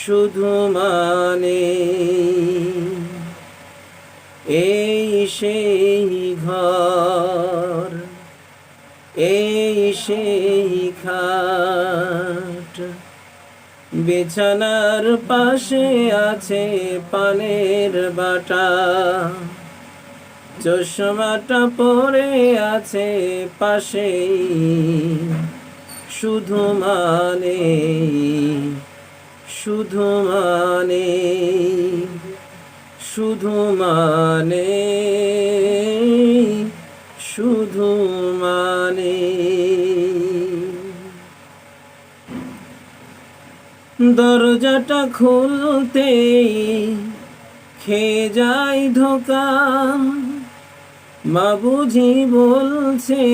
শুধু মানে এই সেই ঘর, এই সেই খাট। বিছানার পাশে আছে পানের বাটা। চশমাটা পরে আছে পাশে শুধু মানে শুধু মানে শুধু মানে শুধু মানে। দরজাটা খুলতেই খেয়ে যায় ধোকা। মা বুঝি বলছে,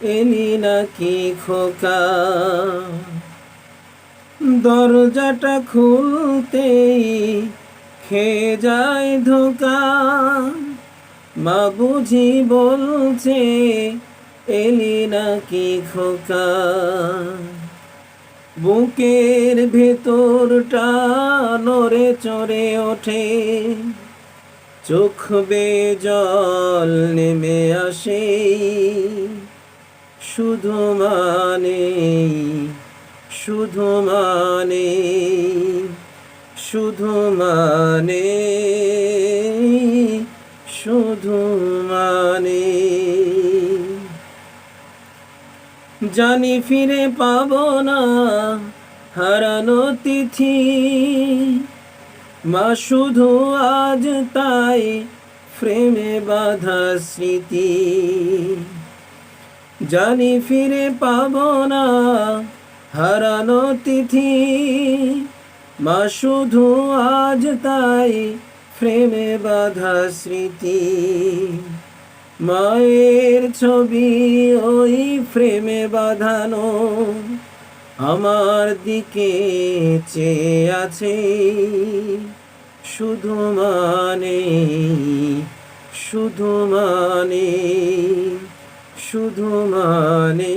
এলি নাকি খোকা? দরজাটা খুলতেই খেয়ে যায় ধোকা। মা বুঝি বলছে, এলি নাকি খোকা? বুকের ভেতরটা নড়ে চড়ে ওঠে। চোখ বে জল নেমে আসে। শুধু মানে শুধু মানে শুধু মানে শুধু মানে। জানি ফিরে পাব না হারানো তিথি, মা শুধু আজ তাই ফ্রেমে বাধা স্মৃতি। জানি ফিরে পাব না হারানো তিথি, মা শুধু আজ তাই ফ্রেমে বাধা স্মৃতি। মায়ের ছবি ওই ফ্রেমে বাঁধানো, আমার দিকে চেয়ে আছে। শুধু মানে শুধু মানে শুধু মানে।